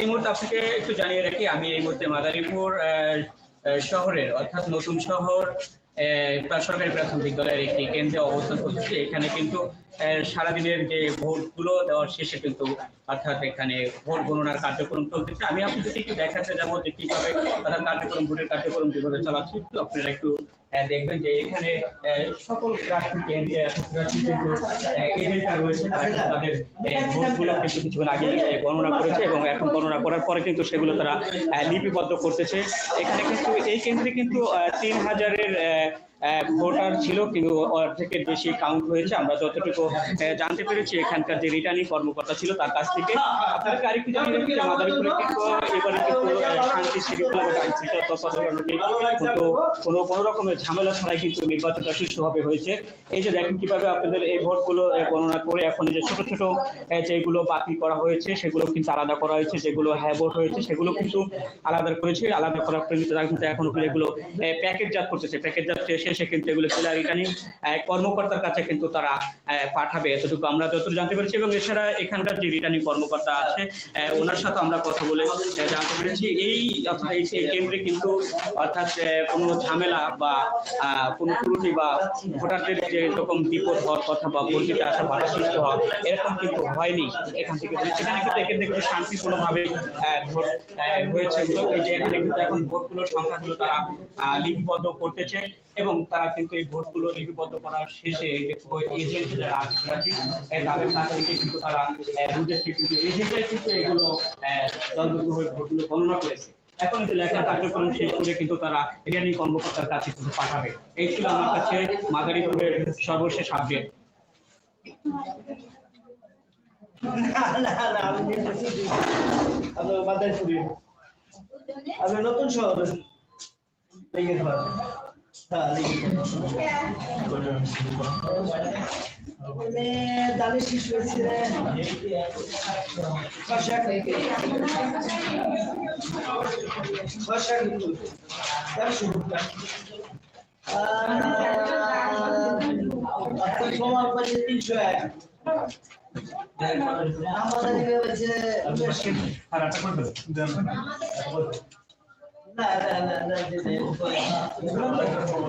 এই মুহূর্তে আপনাকে একটু জানিয়ে রাখি, আমি এই মুহূর্তে মাদারীপুর শহরের, অর্থাৎ নতুন শহর সরকারি প্রাথমিক বিদ্যালয়ের একটি কেন্দ্রে অবস্থান করতেছি। এখানে কিন্তু সারাদিনের যে ভোটগুলো দেওয়ার শেষে কিন্তু, অর্থাৎ এখানে ভোট গণনার কার্যক্রম চলতেছে। আমি আপনাদেরকে একটু দেখাতে যাব যে কীভাবে তারা কার্যক্রম, ভোটের কার্যক্রম কীভাবে চালাচ্ছে আপনারা একটু দেখবেন যে এখানে সকল প্রার্থী কেন্দ্রে প্রার্থী কিন্তু এজেন্টরা রয়েছে তাদের ভোটগুলো আগে গণনা করেছে এবং এখন গণনা করার পরে কিন্তু সেগুলো তারা লিপিবদ্ধ করতেছে। এখানে কিন্তু এই কেন্দ্রে কিন্তু তিন হাজারের আহ, ভোটার ছিল, কিন্তু অর্ধেকের বেশি কাউন্ট হয়েছে। আমরা যতটুকু জানতে পেরেছি, এখানকার যে রিটার্নিং কর্মকর্তা ছিল তার কাছ থেকে। কিন্তু কোনো কোনো রকমের ঝামেলা ছাড়াই কিন্তু নির্বাচনটা সুষ্ঠুভাবে হয়েছে। এই যে দেখেন কীভাবে আপনাদের এই ভোটগুলো গণনা করে এখন যে ছোট ছোট যেগুলো বাতিল করা হয়েছে, সেগুলো কিন্তু আলাদা করা হয়েছে, যেগুলো হ্যাঁ ভোট হয়েছে, সেগুলো কিন্তু আলাদা করেছে। আলাদা করার পরে কিন্তু তারা কিন্তু এখন এগুলো প্যাকেটজাত করতেছে। প্যাকেটজাত শেষে কিন্তু এগুলো জেলা রিটার্নিং কর্মকর্তার কাছে কিন্তু তারা পাঠাবে এতটুকু। আমরা যতটুকু জানতে পেরেছি এবং এছাড়া এখানকার যে রিটার্নিং কর্মকর্তা আছে ওনার সাথে আমরা কথা বলে জানতে পেরেছি। এই, অর্থাৎ এই কেন্দ্রে কিন্তু, অর্থাৎ কোনো ঝামেলা বা কোনো ত্রুটি বা ভোটারদের যে রকম বিপদ হওয়ার কথা বা দিতে আসা বাধা সৃষ্টি হওয়া, এরকম কিন্তু হয়নি এখান থেকে। সেখানে কিন্তু এখান থেকে শান্তিপূর্ণভাবে ভোট হয়েছে। এখানে কিন্তু এখন ভোটগুলোর সংখ্যাগুলো তারা লিপিবদ্ধ করতেছে এবং তারা কিন্তু এই ভোটগুলো লিপিবদ্ধ করার শেষে এখন কিন্তু লেখা কার্যক্রম শেষ করে কিন্তু তারা রিটার্নিং কর্মকর্তার কাছে কিন্তু পাঠাবে। এই ছিল আমার কাছে মাদারীপুরের সর্বশেষ আপডেট নতুন শহর। লিখে দেবো হ্যাঁ লিখে দেবো মানে দালে শেষ হয়েছে রে ছশো এক লিখে ছশো এক লিখে চারশো আপনার সমান পাচ্ছে তিনশো এক আমাদের এদিকে হচ্ছে لا لا لا لا